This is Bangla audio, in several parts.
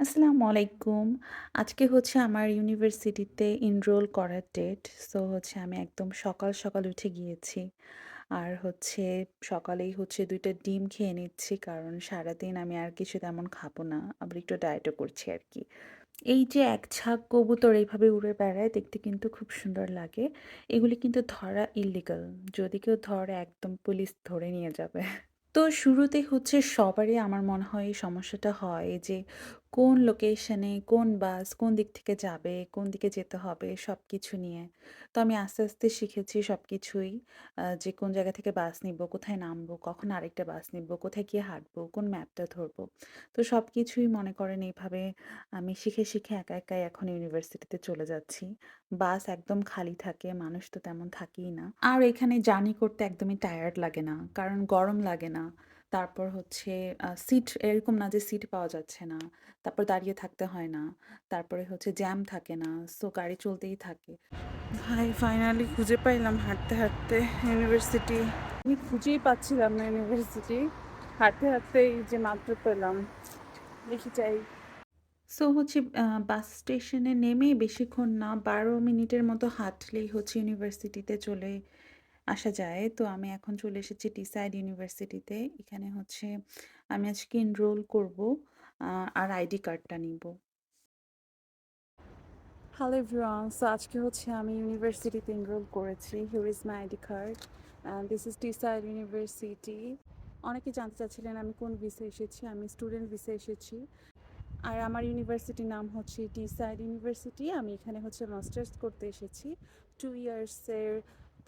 আসসালামু আলাইকুম। আজকে হচ্ছে আমার ইউনিভার্সিটিতে এনরোল করার ডেট। সো হচ্ছে আমি একদম সকাল, সকাল উঠে গিয়েছি। আর হচ্ছে সকালেই হচ্ছে দুইটা ডিম খেয়ে নিচ্ছি। কারণ সারাদিন আমি আর কিছু তেমন খাব না। আবার একটু ডায়েটও করছি আর কি এই যে এক ঝাঁক কবুতর এইভাবে উড়ে বেড়ায় দেখতে কিন্তু খুব সুন্দর লাগে। এগুলি কিন্তু ধরা ইল্লিগাল। যদি কেউ ধরে একদম পুলিশ ধরে নিয়ে যাবে। তো শুরুতে হচ্ছে সবারই আমার মনে হয় এই সমস্যাটা হয় যে কোন লোকেশনে কোন বাস কোন দিক থেকে যাবে, কোন দিকে যেতে হবে সব কিছু নিয়ে। তো আমি আস্তে, আস্তে শিখেছি সব কিছুই যে কোন জায়গা থেকে বাস নিব কোথায় নামবো, কখন আরেকটা বাস নিব কোথায় গিয়ে হাঁটবো, কোন ম্যাপটা ধরবো। তো সব কিছুই মনে করেন এইভাবে আমি শিখে, শিখে একা, একাই এখন ইউনিভার্সিটিতে চলে যাচ্ছি। বাস একদম খালি থাকে, মানুষ তো তেমন থাকেই না। আর এখানে জার্নি করতে একদমই টায়ার্ড লাগে না। কারণ গরম লাগে না। তারপর হচ্ছে সিট এরকম না যে সিট পাওয়া যাচ্ছে না। তারপর দাঁড়িয়ে থাকতে হয় না। তারপরে হচ্ছে জ্যাম থাকে না। সো গাড়ি চলতেই থাকে। ভাই ফাইনালি খুঁজে পাইলাম হাঁটতে, হাঁটতে ইউনিভার্সিটি। আমি খুঁজেই পাচ্ছিলাম না ইউনিভার্সিটি। হাঁটতে, হাঁটতে এই যে মাত্র পেলাম। দেখি চাই। সো হচ্ছে বাস স্টেশনে নেমে বেশিক্ষণ না ১২ মিনিটের মতো হাঁটলেই হচ্ছে ইউনিভার্সিটিতে চলে আসা যায়। তো আমি এখন চলে এসেছি টিসাইড ইউনিভার্সিটিতে। এখানে হচ্ছে আমি আজকে এনরোল করব। আর আইডি কার্ডটা নিবো। Hello everyone. সো আজকে হচ্ছে আমি ইউনিভার্সিটিতে এনরোল করেছি। Here is my ID card. This is Teesside university. অনেকে জানতে চাচ্ছিলেন আমি কোন ভিসে এসেছি। আমি স্টুডেন্ট ভিসে এসেছি। আর আমার ইউনিভার্সিটির নাম হচ্ছে টিসাইড ইউনিভার্সিটি। আমি এখানে হচ্ছে মাস্টার্স করতে এসেছি। টু ইয়ার্সের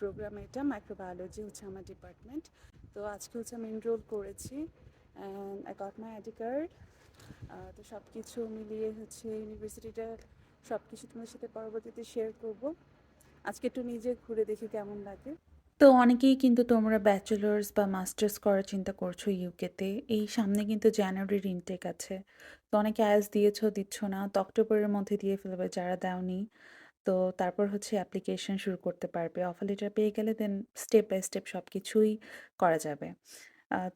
প্রোগ্রাম এটা। মাইক্রোবায়োলজি হচ্ছে আমার ডিপার্টমেন্ট। তো আজকে হচ্ছে আমি এনরোল করেছি। And I got my ID card. তো সবকিছু মিলিয়ে হচ্ছে ইউনিভার্সিটিটা সব কিছু তোমার সাথে পরবর্তীতে শেয়ার করব। আজকে একটু নিজে ঘুরে দেখি কেমন লাগে। তো অনেকেই কিন্তু তোমরা ব্যাচেলার্স বা মাস্টার্স করার চিন্তা করছ ইউকেতে। এই সামনে কিন্তু জানুয়ারির ইনটেক আছে। তো অনেকে আইএলটিএস দিয়েছ, দিচ্ছ না। তো অক্টোবরের মধ্যে দিয়ে ফেলবে যারা দেওনি। তো তারপর হচ্ছে অ্যাপ্লিকেশন শুরু করতে পারবে। অফার লেটার পেয়ে গেলে দেন স্টেপ বাই স্টেপ সবকিছুই করা যাবে।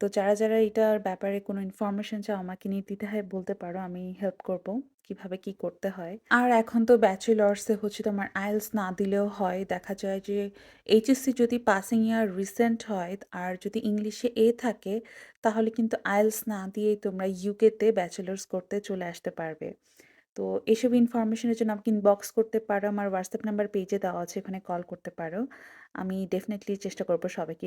তো যারা, যারা এটার ব্যাপারে কোনো ইনফরমেশন চাও আমাকে নির্দ্বিধায় বলতে পারো। আমি হেল্প করব। কীভাবে কি করতে হয়। আর এখন তো ব্যাচেলর্সে হচ্ছে তোমার আইএলটিএস না দিলেও হয়। দেখা যায় যে এইচএসসি যদি পাসিং ইয়ার রিসেন্ট হয় আর যদি ইংলিশে এ থাকে তাহলে কিন্তু আইএলটিএস না দিয়েই তোমরা ইউকেতে ব্যাচেলর্স করতে চলে আসতে পারবে। তো এসব ইনফরমেশনের জন্য আমাকে ইনবক্স করতে পারো। আমার হোয়াটসঅ্যাপ নাম্বার পেজে দেওয়া আছে। এখানে কল করতে পারো। আমি ডেফিনেটলি চেষ্টা করব সবাইকে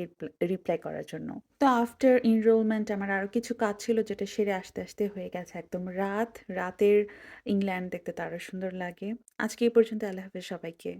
রিপ্লাই করার জন্য। তো আফটার ইনরোলমেন্ট আমার আরও কিছু কাজ ছিল যেটা সেরে আস্তে আস্তে হয়ে গেছে একদম রাত। রাতের ইংল্যান্ড দেখতে তো আরও সুন্দর লাগে। আজকে এই পর্যন্ত, আল্লাহ হাফেজ সবাইকে।